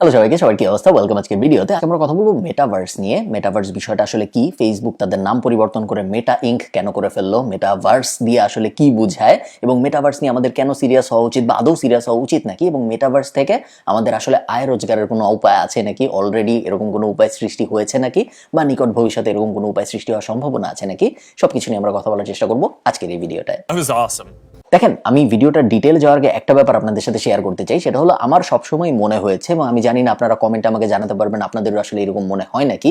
Hello সবাইকে, সবার কি অবস্থা? ওয়েলকাম আজকে ভিডিওতে। আমরা কথা বলব মেটাভার্স নিয়ে। মেটাভার্স বিষয়টা আসলে কি? ফেসবুক তাদের নাম পরিবর্তন করে মেটা ইঙ্ক কেন করে ফেলল? মেটাভার্স দিয়ে আসলে কি বুঝায়? এবং মেটাভার্স নিয়ে আমাদের কেন সিরিয়াস হওয়া উচিত বা আদৌ সিরিয়াস হওয়া উচিত নাকি? এবং মেটাভার্স থেকে আমাদের আসলে আয় রোজগারের কোনো উপায় আছে নাকি? অলরেডি এরকম কোনো উপায় সৃষ্টি হয়েছে নাকি? বা নিকট ভবিষ্যতে এরকম কোনো উপায় সৃষ্টি হওয়ার সম্ভাবনা আছে নাকি? সবকিছু নিয়ে আমরা কথা বলার চেষ্টা করব আজকের এই ভিডিওটায়. দেখেন, আমি ভিডিওটা ডিটেল যাওয়ার আগে একটা ব্যাপার আপনাদের সাথে শেয়ার করতে চাই, সেটা হলো আমার সবসময় মনে হয়েছে, এবং আমি জানি না আপনারা কমেন্ট আমাকে জানাতে পারবেন আপনাদের আসলে এরকম মনে হয় নাকি?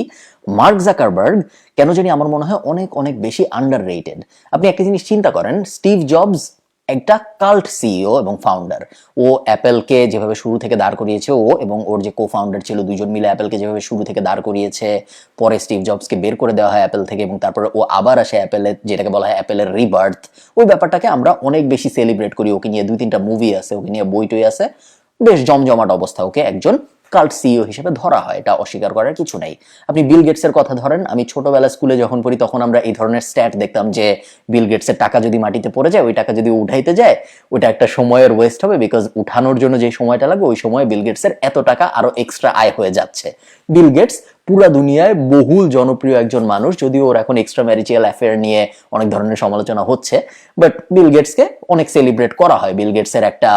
মার্ক জাকারবার্গ, কেন জানি আমার মনে হয় অনেক অনেক বেশি আন্ডার রেটেড আপনি একটা জিনিস চিন্তা করেন, স্টিভ জবস একটা কাল্ট সিইও এবং ফাউন্ডার ও অ্যাপেলকে যেভাবে শুরু থেকে দাঁড় করিয়েছে, ও এবং ওর যে কো ফাউন্ডার ছিল দুজন মিলে অ্যাপেলকে যেভাবে শুরু থেকে দাঁড় করিয়েছে, পরে স্টিভ জবসকে বের করে দেওয়া হয় অ্যাপেল থেকে এবং তারপরে ও আবার আসে অ্যাপেলের, যেটাকে বলা হয় অ্যাপেলের রিবার্থ ওই ব্যাপারটাকে আমরা অনেক বেশি সেলিব্রেট করি। ওকে নিয়ে দুই তিনটা মুভি আছে, ওকে নিয়ে বই টই আছে। বেশ জমজমাট অবস্থা। ওকে একজন কাল্ট সিইও হিসেবে ধরা হয়, এটা অস্বীকার করার কিছু নাই। আপনি বিল গেটসের কথা ধরেন, আমি ছোটবেলা স্কুলে যখন পড়ি, তখন আমরা এই ধরনের স্ট্যাট দেখতাম যে বিল গেটসের টাকা যদি মাটিতে পড়ে যায়, ওই টাকা যদি উঠাইতে যায়, ওটা একটা সময়ের ওয়েস্ট হবে বিকজ উঠানোর জন্য যে সময়টা লাগবে, ওই সময় বিল গেটসের এত টাকা আরও এক্সট্রা আয় হয়ে যাচ্ছে। বিল গেটস পুরা দুনিয়ায় বহুল জনপ্রিয় একজন মানুষ, যদিও ওর এখন এক্সট্রা ম্যারিচিয়াল অ্যাফেয়ার নিয়ে অনেক ধরনের সমালোচনা হচ্ছে বাট বিল গেটসকে অনেক সেলিব্রেট করা হয়। বিল গেটসের একটা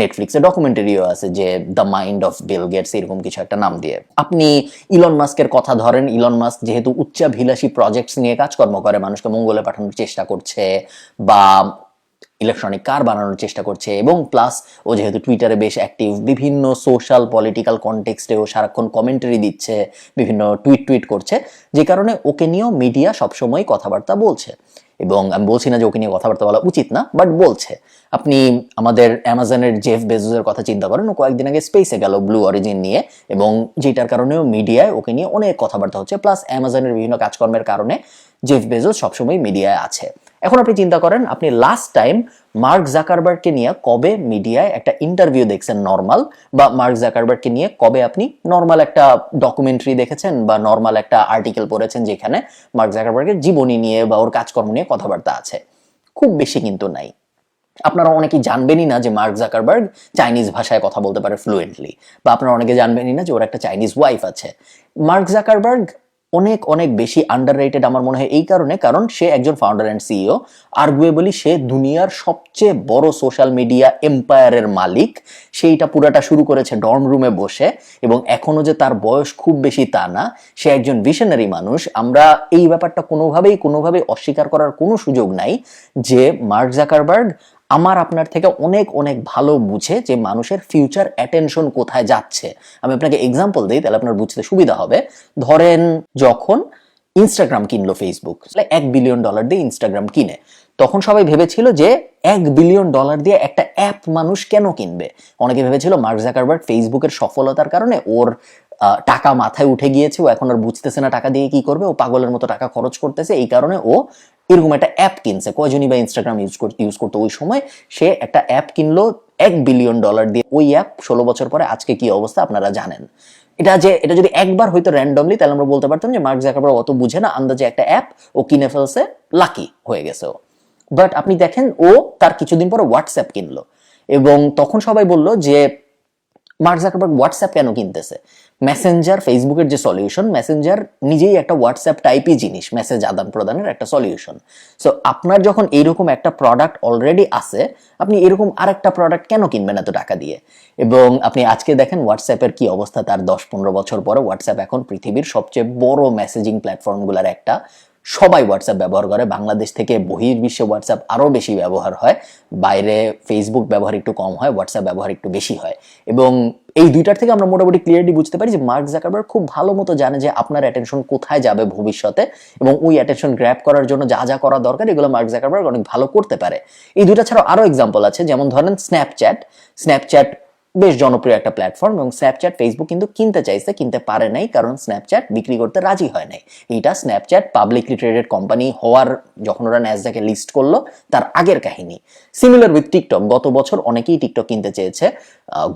নেটফ্লিক্সে ডকুমেন্টারিও আছে যে the mind of Bill Gates এরকম কিছু একটা নাম দিয়ে। আপনি ইলন মাস্কের কথা ধরেন ইলন মাস্ক যেহেতু উচ্চাভিলাষী প্রজেক্টস নিয়ে কাজকর্ম করে, মানুষকে মঙ্গলে পাঠানোর চেষ্টা করছে, বা ইলেকট্রনিক কার বানানোর চেষ্টা করছে এবং প্লাস ও যেহেতু টুইটারে বেশ অ্যাক্টিভ বিভিন্ন সোশ্যাল পলিটিক্যাল কনটেক্সটে ও সারাক্ষণ কমেন্টারি দিচ্ছে, বিভিন্ন টুইট টুইট করছে, যে কারণে ওকে নিয়েও মিডিয়া সবসময় কথাবার্তা বলছে। এবং আমি বলছি না যে ওকে নিয়ে কথাবার্তা বলা উচিত না বাট বলছে। আপনি আমাদের অ্যামাজনের জেফ বেজোসের কথা চিন্তা করেন, ও কয়েকদিন আগে স্পেসে গেল ব্লু অরিজিন নিয়ে, এবং যেটার কারণেও মিডিয়ায় ওকে নিয়ে অনেক কথাবার্তা হচ্ছে প্লাস অ্যামাজনের বিভিন্ন কাজকর্মের কারণে জেফ বেজোস সবসময় মিডিয়ায় আছে। এখন আপনি চিন্তা করেন, আপনি লাস্ট টাইম মার্ক জাকারবার্গকে নিয়ে কবে মিডিয়ায় একটা ইন্টারভিউ দেখছেন নর্মাল বা মার্ক জাকারবার্গকে নিয়ে কবে আপনি নর্মাল একটা ডকুমেন্টারি দেখেছেন বা নর্মাল একটা আর্টিকেল পড়েছেন যেখানে মার্ক জাকারবার্গের জীবনী নিয়ে বা ওর কাজকর্ম নিয়ে কথাবার্তা আছে। খুব বেশি কিন্তু নাই। আপনারা অনেকেই জানবেনই না যে মার্ক জাকারবার্গ চাইনিজ ভাষায় কথা বলতে পারে ফ্লুয়েন্টলি বা আপনারা অনেকে জানবেনই না যে ওর একটা চাইনিজ ওয়াইফ আছে। মার্ক জাকারবার্গ অনেক অনেক বেশি আন্ডার আমার মনে হয় এই কারণে, কারণ সে একজন ফাউন্ডার অ্যান্ড সিইও আর্গুয়েবলি সে দুনিয়ার সবচেয়ে বড় সোশ্যাল মিডিয়া এম্পায়ারের মালিক। সেইটা পুরাটা শুরু করেছে ডর্ম রুমে বসে এবং এখনও যে তার বয়স খুব বেশি তা না, সে একজন ভিশনারি মানুষ। আমরা এই ব্যাপারটা কোনোভাবেই কোনোভাবেই অস্বীকার করার কোনো সুযোগ নাই যে মার্ক জাকারবার্গ আমার আপনার থেকে অনেক অনেক ভালো বুঝে যে মানুষের ফিউচার অ্যাটেনশন কোথায় যাচ্ছে। আমি আপনাকে এক্সাম্পল দিই, তাহলে আপনার বুঝতে সুবিধা হবে। ধরেন, যখন ইনস্টাগ্রাম কিনলো ফেসবুক এক বিলিয়ন ডলার দিয়ে ইনস্টাগ্রাম কিনে। তখন সবাই ভেবেছিল যে এক বিলিয়ন ডলার দিয়ে একটা অ্যাপ মানুষ কেন কিনবে? অনেকে ভেবেছিল মার্ক জাকারবার্গ ফেসবুকের সফলতার কারণে ওর টাকা মাথায় উঠে গিয়েছে, ও এখন আর বুঝতেছে না টাকা দিয়ে কি করবে, ও পাগলের মতো টাকা খরচ করতেছে, এই কারণে ও এরকম একটা অ্যাপ কিনছে। কয়জনই বা ইনস্টাগ্রাম ইউজ করতে ইউজ করতো ওই সময়, সে একটা অ্যাপ কিনলো এক বিলিয়ন ডলার দিয়ে। ওই অ্যাপ ষোলো বছর পরে আজকে কি অবস্থা আপনারা জানেন। এটা যে এটা যদি একবার হয়তো র্যান্ডমলি তাহলে আমরা বলতে পারতাম যে মার্ক জাকারবার্গ অত বুঝে না, আন্দাজে একটা অ্যাপ ও কিনে ফেলছে লাকি হয়ে গেছে বাট আপনি দেখেন, ও তার কিছুদিন পরে হোয়াটসঅ্যাপ কিনলো। এবং তখন সবাই বলল যে মার্ক জাকারবার্গ হোয়াটসঅ্যাপ কেন কিনতেছে? মেসেঞ্জার ফেসবুকের যে সলিউশন মেসেঞ্জার নিজেই একটা হোয়াটসঅ্যাপ টাইপই জিনিস মেসেজ আদান প্রদানের একটা সলিউশন সো আপনার যখন এইরকম একটা প্রোডাক্ট অলরেডি আছে, আপনি এরকম আরেকটা প্রোডাক্ট কেন কিনবেন এত টাকা দিয়ে? এবং আপনি আজকে দেখেন হোয়াটসঅ্যাপের কি অবস্থা তার দশ পনেরো বছর পরে। হোয়াটসঅ্যাপ এখন পৃথিবীর সবচেয়ে বড় মেসেজিং প্ল্যাটফর্মগুলোর একটা সবাই হোয়াটসঅ্যাপ ব্যবহার করে। বাংলাদেশ থেকে বহির্বিশ্বে হোয়াটসঅ্যাপ আরও বেশি ব্যবহার হয়। বাইরে ফেসবুক ব্যবহার একটু কম হয় হোয়াটসঅ্যাপ ব্যবহার একটু বেশি হয়। এবং এই দুইটার থেকে আমরা মোটামুটি ক্লিয়ারলি বুঝতে পারি যে মার্ক জাকারবার্গ খুব ভালো মতো জানে যে আপনার অ্যাটেনশন কোথায় যাবে ভবিষ্যতে এবং ওই অ্যাটেনশন গ্র্যাপ করার জন্য যা যা করা দরকার, এগুলো মার্ক জাকারবার্গ অনেক ভালো করতে পারে। এই দুইটা ছাড়াও আরও এক্সাম্পল আছে, যেমন ধরেন স্ন্যাপচ্যাট স্ন্যাপচ্যাট বেশ জনপ্রিয় একটা প্ল্যাটফর্ম এবং স্ন্যাপচ্যাট ফেসবুক কিন্তু কিনতে চাইছে, কিনতে পারে নাই কারণ স্ন্যাপচ্যাট বিক্রি করতে রাজি হয় নাই। এইটা স্ন্যাপচ্যাট পাবলিকলি ট্রেডেড কোম্পানি হওয়ার যখন ওরা ন্যাসডাকে লিস্ট করল, তার আগের কাহিনী। সিমিলার উইথ টিকটক গত বছর অনেকেই টিকটক কিনতে চেয়েছে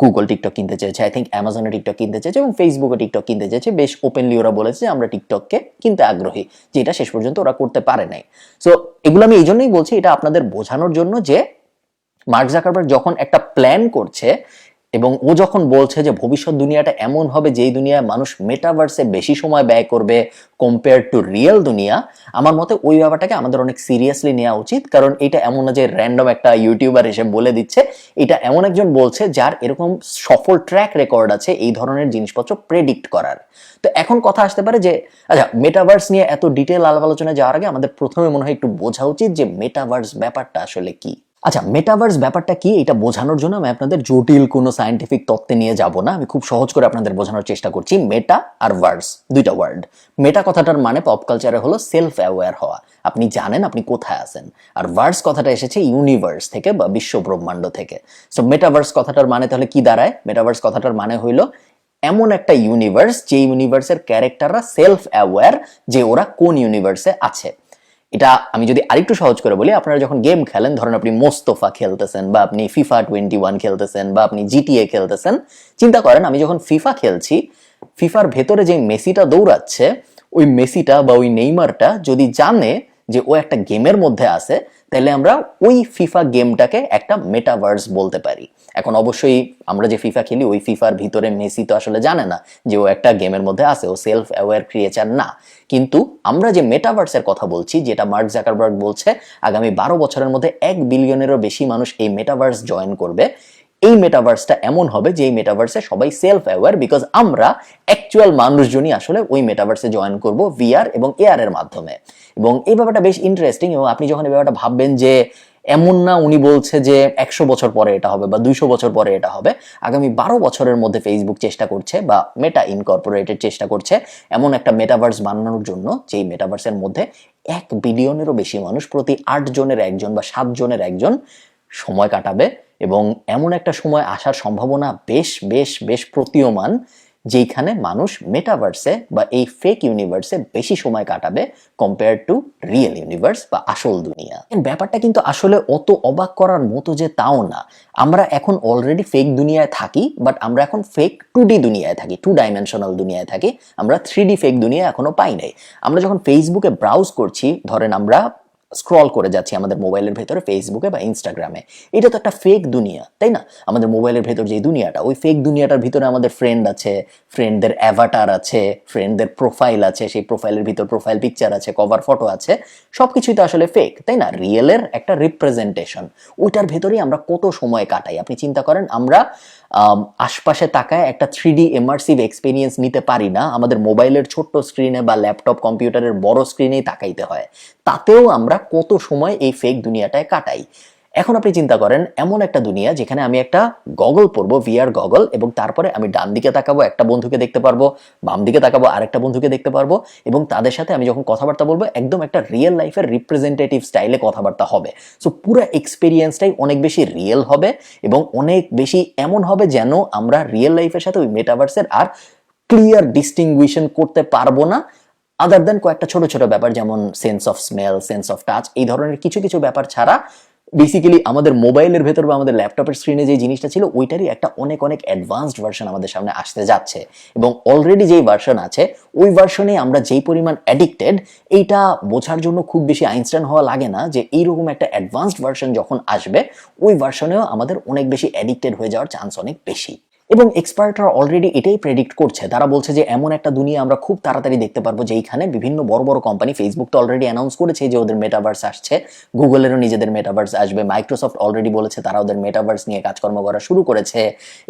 গুগল টিকটক কিনতে চেয়েছে আই থিঙ্ক অ্যামাজনে টিকটক কিনতে চেয়েছে এবং ফেসবুকে টিকটক কিনতে চেয়েছে। বেশ ওপেনলি ওরা বলেছে আমরা টিকটককে কিনতে আগ্রহী যেটা শেষ পর্যন্ত ওরা করতে পারে নাই। সো এগুলো আমি এই জন্যই বলছি, এটা আপনাদের বোঝানোর জন্য যে মার্ক জাকারবার্গ যখন একটা প্ল্যান করছে এবং ও যখন বলছে যে ভবিষ্যৎ দুনিয়াটা এমন হবে যেই দুনিয়ায় মানুষ মেটাভার্সে বেশি সময় ব্যয় করবে কম্পেয়ার টু রিয়েল দুনিয়া, আমার মতে ওই ব্যাপারটাকে আমাদের অনেক সিরিয়াসলি নেওয়া উচিত। কারণ এটা এমন না যে র্যান্ডম একটা ইউটিউবার এসে বলে দিচ্ছে। এটা এমন একজন বলছে যার এরকম সফল ট্র্যাক রেকর্ড আছে এই ধরনের জিনিসপত্র প্রেডিক্ট করার। তো এখন কথা আসতে পারে যে আচ্ছা মেটাভার্স নিয়ে এত ডিটেল আলাপ আলোচনায় যাওয়ার আগে আমাদের প্রথমে মনে হয় একটু বোঝা উচিত যে মেটাভার্স ব্যাপারটা আসলে কি। আচ্ছা মেটাভার্স ব্যাপারটা কি? এটা বোঝানোর জন্য আমি আপনাদের জটিল কোনো সায়েন্টিফিক তত্ত্বে নিয়ে যাব না। আমি খুব সহজ করে আপনাদের বোঝানোর চেষ্টা করছি। মেটা আর ভার্স দুইটা ওয়ার্ড মেটা কথাটার মানে পপ কালচারে হলো সেলফ অ্যাওয়্যার হওয়া। আপনি জানেন আপনি কোথায় আছেন। আর ভার্স কথাটা এসেছে ইউনিভার্স থেকে বা বিশ্ব ব্রহ্মাণ্ড থেকে। সো মেটাভার্স কথাটার মানে তাহলে কি দাঁড়ায়? মেটাভার্স কথাটার মানে হইল এমন একটা ইউনিভার্স যে ইউনিভার্সের ক্যারেক্টাররা সেলফ অ্যাওয়্যার যে ওরা কোন ইউনিভার্সে আছে। এটা আমি যদি আরেকটু সহজ করে বলি, আপনারা যখন গেম খেলেন, ধরেন আপনি মোস্তফা খেলতেছেন বা আপনি ফিফা টোয়েন্টি ওয়ান খেলতেছেন বা আপনি জিটিএ খেলতেছেন, চিন্তা করেন আমি যখন ফিফা খেলছি ফিফার ভেতরে যে মেসিটা দৌড়াচ্ছে, ওই মেসিটা বা ওই নেইমারটা যদি জানে যে ও একটা গেমের মধ্যে আছে তাহলে আমরা ওই ফিফা গেমটাকে একটা মেটাভার্স বলতে পারি। এখন অবশ্যই আমরা যে ফিফা খেলি, ওই ফিফার ভিতরে মেসি তো আসলে জানে না যে ও একটা গেমের মধ্যে আছে, ও সেলফ অ্যাওয়ার ক্রিয়েচার না। কিন্তু আমরা যে মেটাভার্সের কথা বলছি, যেটা মার্ক জাকারবার্গ বলছে, আগামী বারো বছরের মধ্যে এক বিলিয়নেরও বেশি মানুষ এই মেটাভার্স জয়েন করবে। এই মেটাভার্সটা এমন হবে যে এই মেটাভার্সে সবাই সেলফ অ্যাওয়্যার বিকজ আমরা অ্যাকচুয়াল মানুষজনই আসলে ওই মেটাভার্সে জয়েন করব ভিআর এবং এআর এর মাধ্যমে। এবং এই ব্যাপারটা বেশ ইন্টারেস্টিং এবং আপনি যখন এই ব্যাপারটা ভাববেন যে এমন না উনি বলছে যে একশো বছর পরে এটা হবে বা দুইশো বছর পরে এটা হবে, আগামী বারো বছরের মধ্যে ফেসবুক চেষ্টা করছে বা মেটা ইনকর্পোরেটেড চেষ্টা করছে এমন একটা মেটাভার্স বানানোর জন্য যেই মেটাভার্সের মধ্যে এক বিলিয়নেরও বেশি মানুষ প্রতি আট জনের একজন বা সাত জনের একজন সময় কাটাবে। এবং এমন একটা সময় আসার সম্ভাবনা বেশ বেশ বেশ প্রতীয়মান যেখানে মানুষ মেটাভার্সে বা এই ফেক ইউনিভার্সে বেশি সময় কাটাবে কম্পেয়ার টু রিয়েল ইউনিভার্স বা আসল দুনিয়া। ব্যাপারটা কিন্তু আসলে অত অবাক করার মতো যে তাও না। আমরা এখন অলরেডি ফেক দুনিয়ায় থাকি বাট আমরা এখন ফেক টু ডি দুনিয়ায় থাকি টু ডাইমেনশনাল দুনিয়ায় থাকি, আমরা থ্রি ডি ফেক দুনিয়া এখনও পাই নাই। আমরা যখন ফেসবুকে ব্রাউজ করছি, ধরেন আমরা স্ক্রল করে যাচ্ছি আমাদের মোবাইলের ভেতরে ফেসবুকে বা ইনস্টাগ্রামে এটা তো একটা ফেক দুনিয়া তাই না? আমাদের মোবাইলের ভেতর যে দুনিয়াটা ওই ফেক দুনিয়াটার ভিতরে আমাদের ফ্রেন্ড আছে ফ্রেন্ডদের অ্যাভাটার আছে ফ্রেন্ডদের প্রোফাইল আছে সেই প্রোফাইলের ভিতর প্রোফাইল পিকচার আছে কভার ফটো আছে সবকিছুই তো আসলে ফেক তাই না? রিয়েলের একটা রিপ্রেজেন্টেশন ওইটার ভেতরেই আমরা কত সময় কাটাই। আপনি চিন্তা করেন আমরা আম, আশপাশে তাকায় একটা থ্রি ডি এমার্সিভ এক্সপিরিয়েন্স নিতে পারি না। আমাদের মোবাইলের ছোট্ট স্ক্রিনে বা ল্যাপটপ কম্পিউটারের বড় স্ক্রিনেই তাকাইতে হয়। তাতেও আমরা কত সময় এই ফেক দুনিয়াটায় কাটাই। এখন আপনি চিন্তা করেন, এমন একটা দুনিয়া যেখানে আমি একটা গগল পরবো ভিআর গগল, এবং তারপরে আমি ডান দিকে তাকাবো, একটা বন্ধুকে দেখতে পারব, বাম দিকে তাকাবো, আরেকটা বন্ধুকে দেখতে পারব, এবং তাদের সাথে আমি যখন কথাবার্তা বলব, একদম একটা রিয়েল লাইফের রিপ্রেজেন্টেটিভ স্টাইলে কথাবার্তা হবে। সো পুরো এক্সপিরিয়েন্সটাই অনেক বেশি রিয়েল হবে, এবং অনেক বেশি এমন হবে যেন আমরা রিয়েল লাইফের সাথে ওই মেটাভার্সের আর ক্লিয়ার ডিস্টিংগুইশন করতে পারব না। আদার দেন কয়েকটা ছোট ছোট ব্যাপার, যেমন sense of smell sense of touch এই ধরনের কিছু কিছু ব্যাপার ছাড়া বেসিক্যালি আমাদের মোবাইলের ভেতর বা আমাদের ল্যাপটপের স্ক্রিনে যে জিনিসটা ছিল, ওইটারই একটা অনেক অনেক অ্যাডভান্সড ভার্সন আমাদের সামনে আসতে যাচ্ছে। এবং অলরেডি যেই ভার্সন আছে, ওই ভার্সনে আমরা যেই পরিমাণ অ্যাডিক্টেড এইটা বোঝার জন্য খুব বেশি আইনস্টাইন হওয়া লাগে না যে এইরকম একটা অ্যাডভান্সড ভার্সন যখন আসবে, ওই ভার্সনেও আমাদের অনেক বেশি অ্যাডিক্টেড হয়ে যাওয়ার চান্স অনেক বেশি। এবং এক্সপার্টরা অলরেডি এটাই প্রেডিক্ট করছে। তারা বলছে যে, এমন একটা দুনিয়া আমরা খুব তাড়াতাড়ি দেখতে পারব যেইখানে বিভিন্ন বড় বড় কোম্পানি ফেসবুক তো অলরেডি অ্যানাউন্স করেছে যে, ওদের মেটাভার্স আসছে। গুগলেরও নিজেদের মেটাভার্স আসবে। মাইক্রোসফট অলরেডি বলেছে তারা ওদের মেটাভার্স নিয়ে কাজকর্ম করা শুরু করেছে।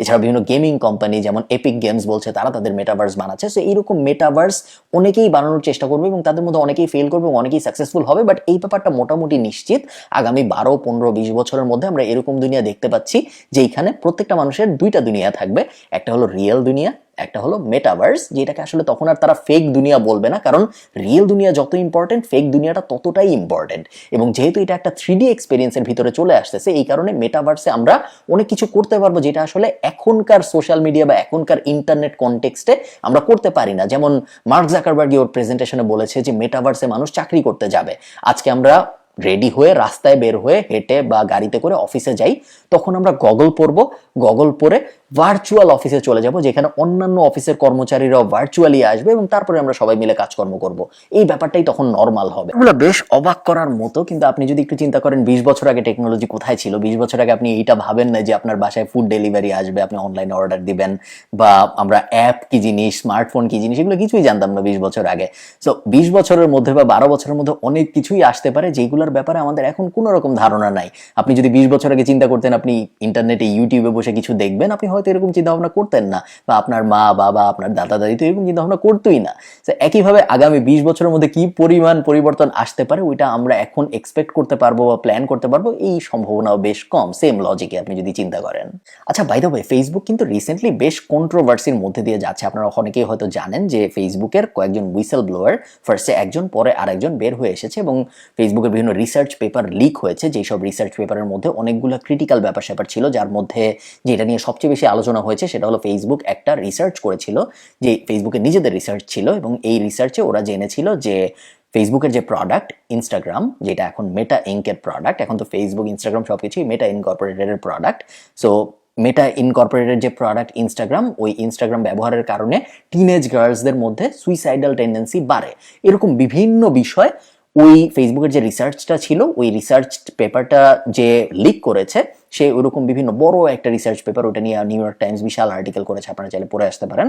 এছাড়া বিভিন্ন গেমিং কোম্পানি যেমন এপিক গেমস বলছে তারা তাদের মেটাভার্স বানাচ্ছে। সো এইরকম মেটাভার্স অনেকেই বানানোর চেষ্টা করবে এবং তাদের মধ্যে অনেকেই ফেল করবে এবং অনেকেই সাকসেসফুল হবে। বাট এই ব্যাপারটা মোটামুটি নিশ্চিত। আগামী বারো, পনেরো, বিশ বছরের মধ্যে আমরা এরকম দুনিয়া দেখতে পাচ্ছি, যেইখানে প্রত্যেকটা মানুষের দুইটা দুনিয়া থাকবে। একটা হলো রিয়েল দুনিয়া, একটা হলো মেটাভার্স যেটাকে আসলে তখন আর তারা ফেক দুনিয়া বলবে না, কারণ রিয়েল দুনিয়া যত ইম্পর্টেন্ট ফেক দুনিয়াটা ততটাই ইম্পর্টেন্ট এবং যেহেতু এটা একটা থ্রি ডি এক্সপিরিয়েন্সের ভিতরে চলে আসতেছে, এই কারণে মেটাভার্সে আমরা অনেক কিছু করতে পারব যেটা আসলে এখনকার সোশ্যাল মিডিয়া বা এখনকার ইন্টারনেট কনটেক্সটে আমরা করতে পারি না। যেমন মার্ক জাকারবার্গি ওর প্রেজেন্টেশনে বলেছে যে মেটাভার্সে মানুষ চাকরি করতে যাবে। আজকে আমরা রেডি হয়ে, রাস্তায় বের হয়ে, হেঁটে বা গাড়িতে করে অফিসে যাই, তখন আমরা গগল পরব। গগল পরে ভার্চুয়াল অফিসে চলে যাব, যেখানে অন্যান্য অফিসের কর্মচারীরাও ভার্চুয়ালি আসবে এবং তারপরে আমরা সবাই মিলে কাজকর্ম করব। এই ব্যাপারটাই তখন নর্মাল হবে। এগুলো বেশ অবাক করার মতো, কিন্তু আপনি যদি একটু চিন্তা করেন, বিশ বছর আগে টেকনোলজি কোথায় ছিল? বিশ বছর আগে আপনি এইটা ভাবেন না যে আপনার বাসায় ফুড ডেলিভারি আসবে, আপনি অনলাইনে অর্ডার দিবেন, বা আমরা অ্যাপ কি জিনিস স্মার্টফোন কি জিনিস, এগুলো কিছুই জানতাম না বিশ বছর আগে। সো বিশ বছরের মধ্যে বা বারো বছরের মধ্যে অনেক কিছুই আসতে পারে যেগুলোর ব্যাপারে আমাদের এখন কোনো রকম ধারণা নাই। আপনি যদি বিশ বছর আগে চিন্তা করতেন, আপনি ইন্টারনেটে, ইউটিউবে বসে কিছু দেখবেন, আপনি হয়তো এরকম চিন্তা ভাবনা করতেন না। বা আপনার মা, বাবা, আপনার দাদা দাদি তো এরকম চিন্তা ভাবনা করতোই না। তো একইভাবে আগামী বিশ বছরের মধ্যে কি পরিমাণ পরিবর্তন আসতে পারে, ওইটা আমরা এখন এক্সপেক্ট করতে পারব বা প্ল্যান করতে পারব, এই সম্ভাবনাও বেশ কম। সেম লজিকে আপনি যদি চিন্তা করেন। আচ্ছা বাই দ্য ফেসবুক কিন্তু রিসেন্টলি বেশ কন্ট্রোভার্সির মধ্যে দিয়ে যাচ্ছে। আপনারা অনেকেই হয়তো জানেন যে ফেসবুকের কয়েকজন হুইসেল ব্লোয়ার ফার্স্টে একজন, পরে আরেকজন বের হয়ে এসেছে এবং ফেসবুকের বিভিন্ন রিসার্চ পেপার লিক হয়েছে, যেই সব রিসার্চ পেপারের মধ্যে অনেকগুলো ক্রিটিক্যাল ব্যাপার স্যাপার ছিল, যার মধ্যে যেটা নিয়ে সবচেয়ে বেশি আলোচনা হয়েছে সেটা হলো ফেসবুক একটা রিসার্চ করেছিল, যে ফেসবুকে নিজেদের রিসার্চ ছিল এবং এই রিসার্চে ওরা জেনেছিল যে ফেসবুকের যে প্রোডাক্ট ইনস্টাগ্রাম যেটা এখন মেটা ইঙ্কের প্রোডাক্ট এখন তো ফেসবুক ইনস্টাগ্রাম সবকিছুই মেটা ইনকর্পোরেটেডের প্রোডাক্ট সো মেটা ইনকর্পোরেটেড যে প্রোডাক্ট ইনস্টাগ্রাম ওই ইনস্টাগ্রাম ব্যবহারের কারণে টিনেজ গার্লসদের মধ্যে সুইসাইডাল টেন্ডেন্সি বাড়ে। এরকম বিভিন্ন বিষয় ওই ফেসবুকের যে রিসার্চটা ছিল, ওই রিসার্চ পেপারটা যে লিক করেছে, সে ওইরকম বিভিন্ন বড় একটা রিসার্চ পেপার ওটা নিয়ে নিউ ইয়র্ক টাইমস বিশাল আর্টিকেল করেছে, আপনারা চাইলে পড়ে আসতে পারেন।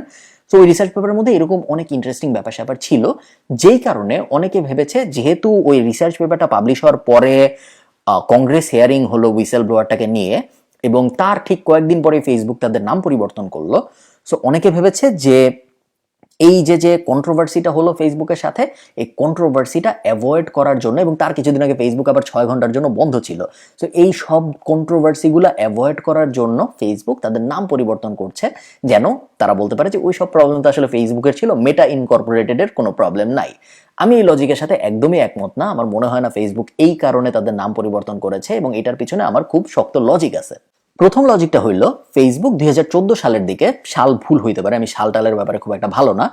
তো ওই রিসার্চ পেপারের মধ্যে এরকম অনেক ইন্টারেস্টিং ব্যাপার স্যাপার ছিল, যেই কারণে অনেকে ভেবেছে যেহেতু ওই রিসার্চ পেপারটা পাবলিশ হওয়ার পরে কংগ্রেস হেয়ারিং হলো হুইসেল ব্লোয়ারটাকে নিয়ে, এবং তার ঠিক কয়েকদিন পরে ফেসবুক তাদের নাম পরিবর্তন করল। সো অনেকে ভেবেছে যে এই যে যে কন্ট্রোভার্সিটা হলো ফেসবুকের সাথে, এই কন্ট্রোভার্সিটা অ্যাভয়েড করার জন্য এবং তার কিছুদিন আগে ফেসবুক আবার ছয় ঘণ্টার জন্য বন্ধ ছিল। সো এই সব কন্ট্রোভার্সিগুলো অ্যাভয়েড করার জন্য ফেসবুক তাদের নাম পরিবর্তন করছে, যেন তারা বলতে পারে যে, ওই সব প্রবলেম তো আসলে ফেসবুকের ছিল মেটা ইনকর্পোরেটেডের কোনো প্রবলেম নাই। আমি এই লজিকের সাথে একদমই একমত না, আমার মনে হয় না ফেসবুক এই কারণে তাদের নাম পরিবর্তন করেছে এবং এটার পিছনে আমার খুব শক্ত লজিক আছে। প্রথম লজিকটা হইল ফেসবুক দুই হাজার চোদ্দ সালের দিকে সাল ভুল হইতে পারে, আমি সাল টালের ব্যাপারে খুব একটা ভালো না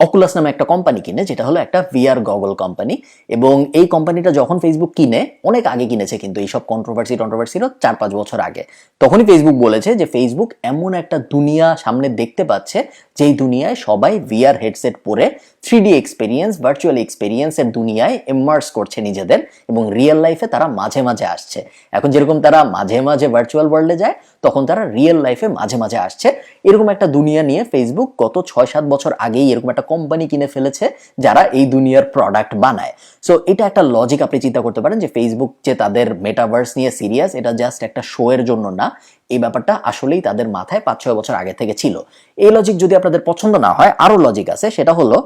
অকুলাস নামে একটা কোম্পানি কিনে, যেটা হলো একটা ভিআর গগল কোম্পানি এবং এই কোম্পানিটা যখন ফেসবুক কিনে, অনেক আগে কিনেছে কিন্তু এইসব কন্ট্রোভার্সি টন্ট্রোভার্সিরও চার পাঁচ বছর আগে। তখনই ফেসবুক বলেছে যে ফেসবুক এমন একটা দুনিয়া সামনে দেখতে পাচ্ছে, যেই দুনিয়ায় সবাই ভিআর হেডসেট পরে থ্রি ডি এক্সপিরিয়েন্স ভার্চুয়াল এক্সপিরিয়েন্সের দুনিয়ায় ইমার্স করছে নিজেদের এবং রিয়েল লাইফে তারা মাঝে মাঝে আসছে। এখন যেরকম তারা মাঝে মাঝে ভার্চুয়াল ওয়ার্ল্ডে যায়, তখন তারা রিয়েল লাইফে মাঝে মাঝে আসছে। এরকম একটা দুনিয়া নিয়ে ফেসবুক গত ছয় সাত বছর আগেই এরকম একটা কোম্পানি কিনে ফেলেছে যারা এই দুনিয়ার প্রোডাক্ট বানায়। সো এটা একটা লজিক আপনি চিন্তা করতে পারেন যে ফেসবুক যে তাদের মেটাভার্স নিয়ে সিরিয়াস এটা জাস্ট একটা শো এর জন্য না। এই ব্যাপারটা আসলেই তাদের মাথায় পাঁচ ছয় বছর আগে থেকে ছিল। এই লজিক যদি আপনাদের পছন্দ না হয়, আরও লজিক আছে, সেটা হলো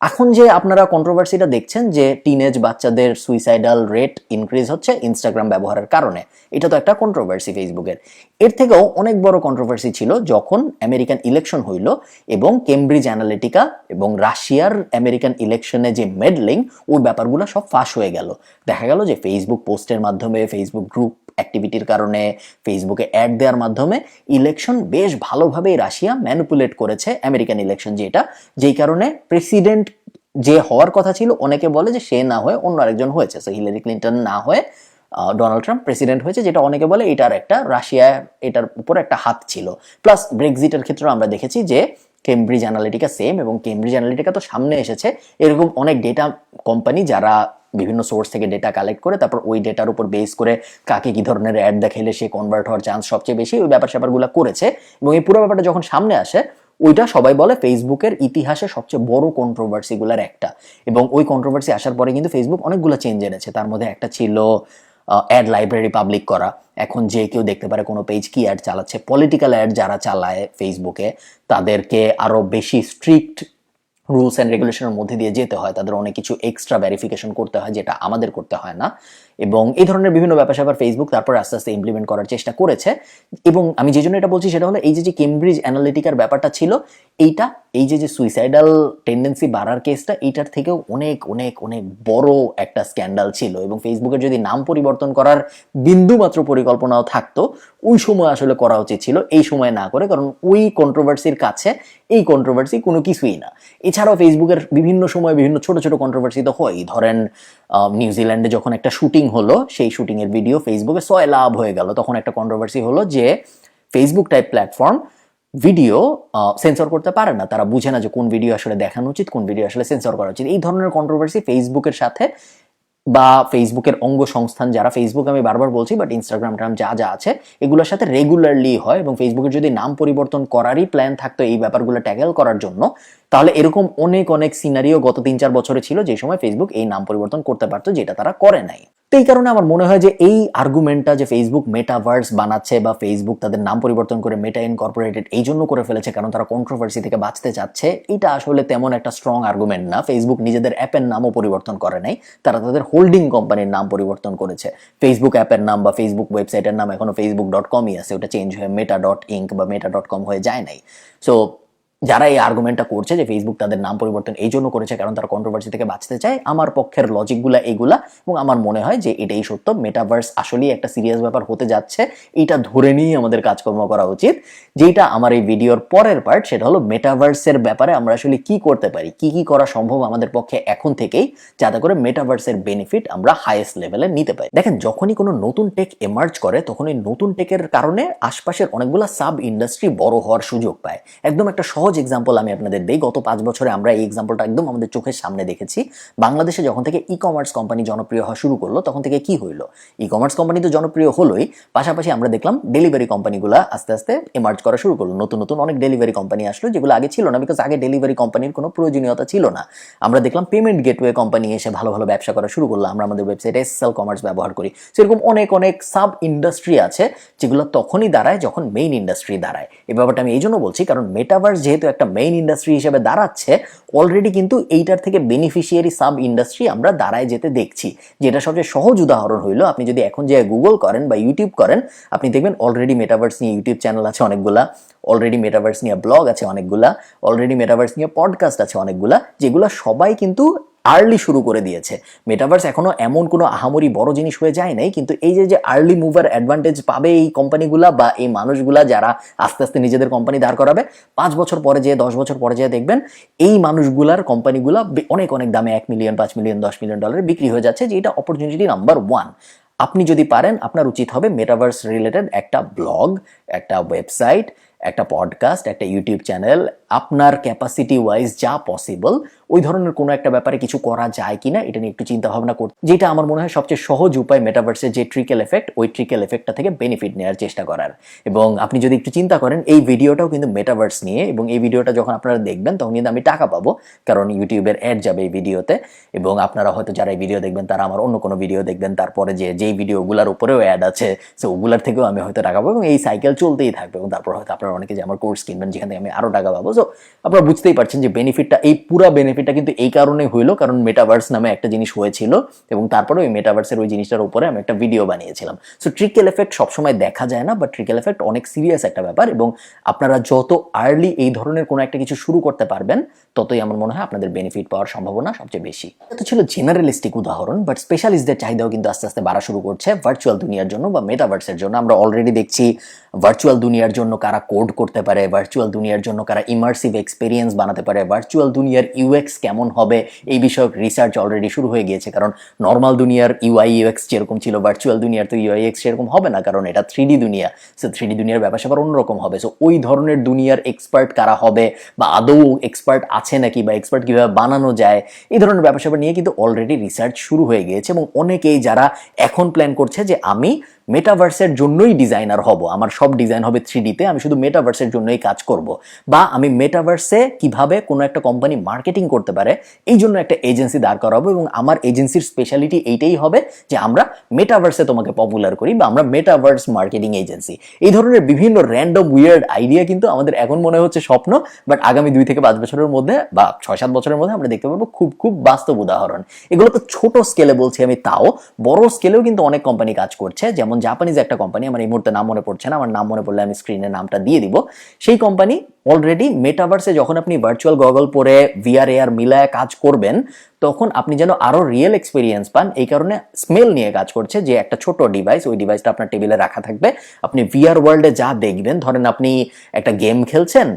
এখন যে আপনারা কন্ট্রোভার্সিটা দেখছেন যে টিনেজ বাচ্চাদের সুইসাইডাল রেট ইনক্রিজ হচ্ছে ইনস্টাগ্রাম ব্যবহারের কারণে, এটা তো একটা কন্ট্রোভার্সি ফেসবুকের এর থেকেও অনেক বড় কন্ট্রোভার্সি ছিল যখন আমেরিকান ইলেকশন হইল এবং কেমব্রিজ অ্যানালিটিকা এবং রাশিয়ার আমেরিকান ইলেকশনে যে মেডলিং ওই ব্যাপারগুলো সব ফাঁস হয়ে গেল। দেখা গেল যে ফেসবুক পোস্টের মাধ্যমে ফেসবুক গ্রুপ অ্যাক্টিভিটির কারণে ফেসবুকে অ্যাড দেওয়ার মাধ্যমে ইলেকশন বেশ ভালোভাবেই রাশিয়া ম্যানুপুলেট করেছে আমেরিকান ইলেকশন যেটা যেই কারণে প্রেসিডেন্ট যে হওয়ার কথা ছিল, অনেকে বলে যে সে না হয়ে অন্য আরেকজন হয়েছে। সো হিলারি ক্লিন্টন না হয়ে ডোনাল্ড ট্রাম্প প্রেসিডেন্ট হয়েছে, যেটা অনেকে বলে এটার একটা রাশিয়া এটার উপর একটা হাত ছিল। প্লাস ব্রেক্সিটের ক্ষেত্রে আমরা দেখেছি যে কেমব্রিজ অ্যানালিটিকা সেম এবং কেমব্রিজ অ্যানালিটিকা তো সামনে এসেছে। এরকম অনেক ডেটা কোম্পানি যারা বিভিন্ন সোর্স থেকে ডেটা কালেক্ট করে, তারপর ওই ডেটার উপর বেস করে কাকে কি ধরনের অ্যাড দেখাইলে সে কনভার্ট হওয়ার চান্স সবচেয়ে বেশি, ওই ব্যাপার স্যাপারগুলো করেছে। এবং এই পুরো ব্যাপারটা যখন সামনে আসে ওইটা সবাই বলে ফেসবুকের ইতিহাসে সবচেয়ে বড় কন্ট্রোভার্সিগুলোর একটা। এবং ওই কন্ট্রোভার্সি আসার পরে কিন্তু ফেসবুক অনেকগুলো চেঞ্জ এনেছে। তার মধ্যে একটা ছিল অ্যাড লাইব্রেরি পাবলিক করা। এখন যে কেউ দেখতে পারে কোনো পেজ কি অ্যাড চালাচ্ছে। পলিটিক্যাল অ্যাড যারা চালায় ফেসবুকে তাদেরকে আরও বেশি স্ট্রিক্ট রুলস অ্যান্ড রেগুলেশনের মধ্যে দিয়ে যেতে হয়। তাদের অনেক কিছু এক্সট্রা ভেরিফিকেশন করতে হয় যেটা আমাদের করতে হয় না। এবং এই ধরনের বিভিন্ন ব্যাপার স্যাপার ফেসবুক তারপর আস্তে আস্তে ইমপ্লিমেন্ট করার চেষ্টা করেছে। এবং আমি যে জন্য এটা বলছি সেটা হলো এই যে যে কেমব্রিজ অ্যানালিটিকার ব্যাপারটা ছিল, এইটা, এই যে যে সুইসাইডাল টেন্ডেন্সি বাড়ার কেসটা এইটার থেকেও অনেক অনেক অনেক বড় একটা স্ক্যান্ডাল ছিল। এবং ফেসবুকের যদি নাম পরিবর্তন করার বিন্দু মাত্র পরিকল্পনাও থাকতো, ওই সময় আসলে করা উচিত ছিল, এই সময় না করে, কারণ ওই কন্ট্রোভার্সির কাছে এই কন্ট্রোভার্সি কোনো কিছুই না। এছাড়াও ফেসবুকের বিভিন্ন সময় বিভিন্ন ছোট ছোট কন্ট্রোভার্সি তো হয় ধরেন নিউজিল্যান্ডে যখন একটা শুটিং হলো, সেই শুটিংয়ের ভিডিও ফেসবুকে সয় লাভ হয়ে গেল। তখন একটা কন্ট্রোভার্সি হলো যে Facebook type platform video censor করতে পারে না। তারা বুঝে না যে কোন ভিডিও আসলে দেখানো উচিত, কোন ভিডিও আসলে সেন্সর করা উচিত। এই ধরনের কন্ট্রোভার্সি ফেসবুকের সাথে বা ফেসবুকের অঙ্গ সংস্থান যারা ফেসবুক আমি বারবার বলছি বাট ইনস্টাগ্রাম ট্রাম যা যা আছে, এগুলোর সাথে রেগুলারলি হয় এবং ফেসবুকের যদি নাম পরিবর্তন করারই প্ল্যান থাকতো এই ব্যাপারগুলো ট্যাকেল করার জন্য, তাহলে এরকম অনেক অনেক সিনারিও গত তিন চার বছরে ছিল যে সময় ফেসবুক এই নাম পরিবর্তন করতে পারতো, যেটা তারা করে নাই। তো এই কারণে আমার মনে হয় যে এই আর্গুমেন্টটা যে ফেসবুক মেটাভার্স বানাচ্ছে বা ফেসবুক তাদের নাম পরিবর্তন করে মেটা ইনকর্পোরেটেড এই জন্য করে ফেলেছে কারণ তারা কন্ট্রোভার্সি থেকে বাঁচতে চাচ্ছে, এটা আসলে তেমন একটা স্ট্রং আর্গুমেন্ট না। ফেসবুক নিজেদের অ্যাপের নামও পরিবর্তন করে নাই, তারা তাদের হোল্ডিং কোম্পানির নাম পরিবর্তন করেছে। ফেসবুক অ্যাপের নাম বা ফেসবুক ওয়েবসাইটের নাম এখনও ফেসবুক ডট কমই আছে, ওটা চেঞ্জ হয়ে মেটা ডট ইঙ্ক বা মেটা ডট কম হয়ে যায় নাই। সো যারা এই আর্গুমেন্টটা করছে যে ফেসবুক তাদের নাম পরিবর্তন এই জন্য করেছে কারণ তারা কন্ট্রোভার্সি থেকে বাঁচতে চায়, আমার পক্ষের লজিকগুলা এগুলা এবং আমার মনে হয় যে এটাই সত্য মেটাভার্স আসলেই একটা সিরিয়াস ব্যাপার হতে যাচ্ছে এটা ধরে নিয়েই আমাদের কাজকর্ম করা উচিত। যেটা আমার এই ভিডিওর পরের পার্ট সেটা হলো মেটাভার্সের ব্যাপারে আমরা আসলে কি করতে পারি, কি কি করা সম্ভব আমাদের পক্ষে এখন থেকেই, যাতে করে মেটাভার্সের বেনিফিট আমরা হাইয়েস্ট লেভেলে নিতে পারি। দেখেন, যখনই কোনো নতুন টেক এমার্জ করে তখন এই নতুন টেকের কারণে আশপাশের অনেকগুলো সাব ইন্ডাস্ট্রি বড় হওয়ার সুযোগ পায়। একদম একটা সহজ এক্সাম্পল আমি আপনাদের দিই। গত পাঁচ বছরে আমরা এই এক্সাম্পলটা একদম আমাদের চোখের সামনে দেখেছি। বাংলাদেশে যখন থেকে ই কমার্স কোম্পানি জনপ্রিয় হওয়া শুরু করল, তখন থেকে কি হইল? ই কমার্স কোম্পানি তো জনপ্রিয় হলোই, পাশাপাশি আমরা দেখলাম ডেলিভারি কোম্পানিগুলো আস্তে আস্তে এমার্জ করা শুরু করল। নতুন নতুন অনেক ডেলিভারি কোম্পানি আসলো, যেগুলো আগে ছিল না বিকজ আগে ডেলিভারি কোম্পানির কোনো প্রয়োজনীয়তা ছিল না। আমরা দেখলাম পেমেন্ট গেটওয়ে কোম্পানি এসে ভালো ভালো ব্যবসা করা শুরু করল। আমরা আমাদের ওয়েবসাইটে এসএল কমার্স ব্যবহার করি। সেরকম অনেক অনেক সাব ইন্ডাস্ট্রি আছে, যেগুলো তখনই দাঁড়ায়, যখন মেইন ইন্ডাস্ট্রি দাঁড়ায়। এই ব্যাপারটা আমি এই জন্য বলছি, কারণ মেটাভার্স যেহেতু একটা মেইন ইন্ডাস্ট্রি হিসেবে দাঁড়াচ্ছে অলরেডি কিন্তু এইটার থেকে বেনিফিশিয়ারি সাব ইন্ডাস্ট্রি আমরা দাঁড়ায় যেতে দেখছি। যেটা সবচেয়ে সহজ উদাহরণ হইল, আপনি যদি এখন যে গুগল করেন বা ইউটিউব করেন, আপনি দেখবেন অলরেডি মেটাভার্স নিয়ে ইউটিউব চ্যানেল আছে অনেকগুলা অলরেডি মেটাভার্স নিয়ে ব্লগ আছে অনেকগুলা অলরেডি মেটাভার্স নিয়ে পডকাস্ট আছে অনেকগুলা, যেগুলো সবাই কিন্তু আর্লি শুরু করে দিয়েছে। মেটাভার্স এখনও এমন কোনো আহামরি বড় জিনিস হয়ে যায় নাই, কিন্তু এই যে যে আর্লি মুভার অ্যাডভান্টেজ পাবে এই কোম্পানিগুলা বা এই মানুষগুলা যারা আস্তে আস্তে নিজেদের কোম্পানি দাঁড় করাবে, পাঁচ বছর পরে যেয়ে, দশ বছর পরে যেয়ে দেখবেন এই মানুষগুলার কোম্পানিগুলা অনেক অনেক দামে এক মিলিয়ন পাঁচ মিলিয়ন দশ মিলিয়ন ডলারে বিক্রি হয়ে যাচ্ছে, যে এটা অপরচুনিটি নাম্বার ওয়ান আপনি যদি পারেন, আপনার উচিত হবে মেটাভার্স রিলেটেড একটা ব্লগ একটা ওয়েবসাইট একটা পডকাস্ট একটা ইউটিউব চ্যানেল আপনার ক্যাপাসিটি ওয়াইজ যা পসিবল ওই ধরনের কোনো একটা ব্যাপারে কিছু করা যায় কিনা, এটা নিয়ে একটু চিন্তা ভাবনা করতে। যেটা আমার মনে হয় সবচেয়ে সহজ উপায় মেটাভার্সের যে ট্রিকেল এফেক্ট ওই ট্রিকেল এফেক্টটা থেকে বেনিফিট নেওয়ার চেষ্টা করার। এবং আপনি যদি একটু চিন্তা করেন, এই ভিডিওটাও কিন্তু মেটাভার্স নিয়ে, এবং এই ভিডিওটা যখন আপনারা দেখবেন, তখন কিন্তু আমি টাকা পাবো, কারণ ইউটিউবের অ্যাড যাবে এই ভিডিওতে, এবং আপনারা হয়তো যারা এই ভিডিও দেখবেন, তারা আমার অন্য কোনো ভিডিও দেখবেন, তারপরে যে, যেই ভিডিওগুলোর উপরেও অ্যাড আছে, সো ওগুলার থেকেও আমি হয়তো টাকা পাবো, এবং এই সাইকেল চলতেই থাকবে, এবং তারপর হয়তো আপনারা অনেকে যে, আমার কোর্স কিনবেন, যেখান থেকে আমি আরও টাকা পাবো, সো আপনারা বুঝতেই পারছেন যে বেনিফিটটা এই পুরা বেনিফিটটা কিন্তু এই কারণে হইল, কারণ মেটাভার্স নামে একটা জিনিস হয়েছিল এবং তারপরে ওই মেটাভার্সের ওই জিনিসটার উপরে আমি একটা ভিডিও বানিয়েছিলাম। সো ট্রিকেল এফেক্ট সবসময় দেখা যায় না বাট ট্রিকেল এফেক্ট অনেক সিরিয়াস একটা ব্যাপার এবং আপনারা যত আর্লি এই ধরনের কোনো একটা কিছু শুরু করতে পারবেন, ততই আমার মনে হয় আপনাদের বেনিফিট পাওয়ার সম্ভাবনা সবচেয়ে বেশি। এটা ছিল জেনারেলিস্টিক উদাহরণ বাট স্পেশালিস্টদের চাহিদাও কিন্তু আস্তে আস্তে বাড়া শুরু করছে ভার্চুয়াল দুনিয়ার জন্য বা মেটাভার্সের জন্য। আমরা অলরেডি দেখছি ভার্চুয়াল দুনিয়ার জন্য কারা কোড করতে পারে ভার্চুয়াল দুনিয়ার জন্য কারা ইমার্সিভ এক্সপিরিয়েন্স বানাতে পারে ভার্চুয়াল দুনিয়ার ইউএক্স কেমন হবে, এই বিষয়ক রিসার্চ অলরেডি শুরু হয়ে গিয়েছে। কারণ নর্মাল দুনিয়ার ইউআই ইউএক্স যেরকম ছিল ভার্চুয়াল দুনিয়ার তো ইউআই এক্স সেরকম হবে না, কারণ এটা থ্রি দুনিয়া। সো থ্রি দুনিয়ার ব্যাপার স্যাপার অন্যরকম হবে। সো ওই ধরনের দুনিয়ার এক্সপার্ট কারা হবে বা আদৌ এক্সপার্ট আছে নাকি বা এক্সপার্ট কীভাবে বানানো যায়, এই ধরনের স্যাপার নিয়ে কিন্তু অলরেডি রিসার্চ শুরু হয়ে গিয়েছে। এবং অনেকেই যারা এখন প্ল্যান করছে যে আমি মেটাভার্সের জন্যই ডিজাইনার হব। আমার সব ডিজাইন হবে থ্রি ডিতে আমি শুধু মেটাভার্সের জন্যই কাজ করব। বা আমি মেটাভার্সে কীভাবে কোনো একটা কোম্পানি মার্কেটিং করতে পারে, এই জন্য একটা এজেন্সি দাঁড় করাবো এবং আমার এজেন্সির স্পেশালিটি এইটাই হবে যে আমরা মেটাভার্সে তোমাকে পপুলার করি বা আমরা মেটাভার্স মার্কেটিং এজেন্সি এই ধরনের বিভিন্ন র্যান্ডম উইয়ার্ড আইডিয়া কিন্তু আমাদের এখন মনে হচ্ছে স্বপ্ন বাট আগামী দুই থেকে পাঁচ বছরের মধ্যে বা ছয় সাত বছরের মধ্যে আমরা দেখতে পারব খুব খুব বাস্তব উদাহরণ। এগুলো তো ছোট স্কেলে বলছি আমি তাও, বড় স্কেলেও কিন্তু অনেক কোম্পানি কাজ করছে, যেমন যেমন জাপানিজ একটা কোম্পানি আমার এই মুহূর্তে নাম মনে পড়ছে না, আমার নাম মনে পড়লে আমি স্ক্রিনে নামটা দিয়ে দিব। সেই কোম্পানি অলরেডি মেটাভার্সে যখন আপনি ভার্চুয়াল গগল পরে ভিআর এআর মিলায় কাজ করবেন, তখন আপনি যেন আরও রিয়েল এক্সপিরিয়েন্স পান। এই কারণে স্মেল নিয়ে কাজ করছে যে একটা ছোট ডিভাইস ওই ডিভাইসটা আপনার টেবিলে রাখা থাকবে। আপনি ভিআর ওয়ার্ল্ডে যা দেখবেন, ধরেন আপনি একটা গেম খেলছেন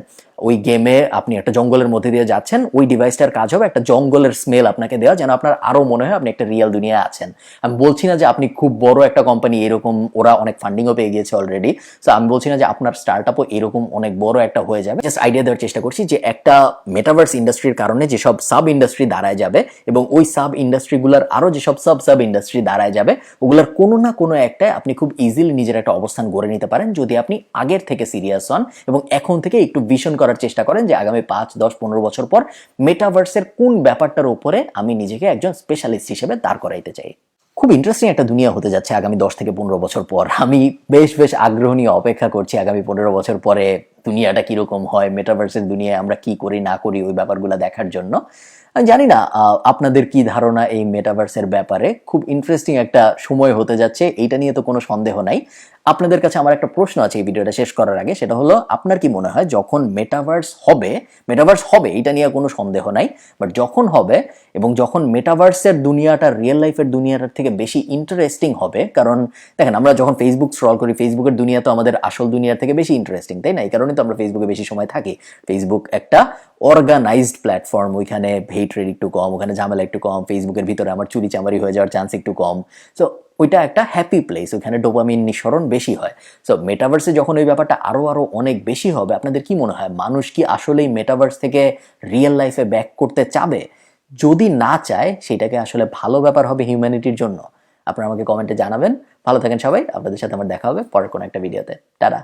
ওই গেমে আপনি একটা জঙ্গলের মধ্যে দিয়ে যাচ্ছেন, ওই ডিভাইসটার কাজ হবে একটা জঙ্গলের স্মেল আপনাকে দেওয়া যেন আপনার আরও মনে হয় আপনি একটা রিয়েল দুনিয়ায় আছেন। আমি বলছি না যে আপনি খুব বড় একটা কোম্পানি এরকম ওরা অনেক ফান্ডিংও পেয়ে গিয়েছে অলরেডি সো আমি বলছি না যে আপনার স্টার্ট আপও এরকম অনেক বড় একটা হয়ে যাবে। জাস্ট আইডিয়া দেওয়ার চেষ্টা করছি যে একটা মেটাভার্স ইন্ডাস্ট্রির কারণে যেসব সাব ইন্ডাস্ট্রি দাঁড়ায় যাবে এবং ওই সাব ইন্ডাস্ট্রিগুলোর আরও যেসব সাব সাব ইন্ডাস্ট্রি দাঁড়ায় যাবে, ওগুলোর কোনো না কোনো একটায় আপনি খুব ইজিলি নিজের একটা অবস্থান গড়ে নিতে পারেন যদি আপনি আগের থেকে সিরিয়াস হন এবং এখন থেকে একটু ভিশন করার চেষ্টা করেন যে আগামী পাঁচ, দশ, পনেরো বছর পর মেটাভার্সের কোন ব্যাপারটার উপরে আমি নিজেকে একজন স্পেশালিস্ট হিসেবে দাঁড় করাইতে চাই। খুব ইন্টারেস্টিং একটা দুনিয়া হতে যাচ্ছে আগামী দশ থেকে পনেরো বছর পর। আমি বেশ বেশ আগ্রহ নিয়ে অপেক্ষা করছি আগামী পনেরো বছর পরে দুনিয়াটা কীরকম হয় মেটাভার্সের দুনিয়ায় আমরা কি করি, না করি ওই ব্যাপারগুলো দেখার জন্য। আমি জানি না আপনাদের কি ধারণা এই মেটাভার্সের ব্যাপারে? খুব ইন্টারেস্টিং একটা সময় হতে যাচ্ছে, এইটা নিয়ে তো কোনো সন্দেহ নাই। আপনাদের কাছে আমার একটা প্রশ্ন আছে এই ভিডিওটা শেষ করার আগে, সেটা হলো, আপনার কি মনে হয় যখন মেটাভার্স হবে মেটাভার্স হবে, এটা নিয়ে কোনো সন্দেহ নাই বাট যখন হবে এবং যখন মেটাভার্সের দুনিয়াটা রিয়েল লাইফের দুনিয়াটার থেকে বেশি ইন্টারেস্টিং হবে, কারণ দেখেন, আমরা যখন ফেসবুক স্ক্রল করি ফেসবুকের দুনিয়া তো আমাদের আসল দুনিয়ার থেকে বেশি ইন্টারেস্টিং তাই না? এই কারণে তো আমরা ফেসবুকে বেশি সময় থাকি। ফেসবুক একটা অর্গানাইজড প্ল্যাটফর্ম ওইখানে ভেট রেট একটু কম, ওখানে ঝামেলা একটু কম ফেসবুকের ভিতরে আমার চুরি চামারি হয়ে যাওয়ার চান্স একটু কম। সো ওইটা একটা হ্যাপি প্লেস ওইখানে ডোপামিন নিঃসরণ বেশি হয়। সো মেটাভার্সে যখন ওই ব্যাপারটা আরও আরও অনেক বেশি হবে, আপনাদের কি মনে হয়, মানুষ কি আসলেই মেটাভার্স থেকে রিয়েল লাইফে ব্যাক করতে চাবে? যদি না চায়, সেটাকে আসলে ভালো ব্যাপার হবে হিউম্যানিটির জন্য। আপনারা আমাকে কমেন্টে জানাবেন। ভালো থাকেন সবাই, আপনাদের সাথে আমার দেখা হবে পরের কোনো একটা ভিডিওতে টাটা!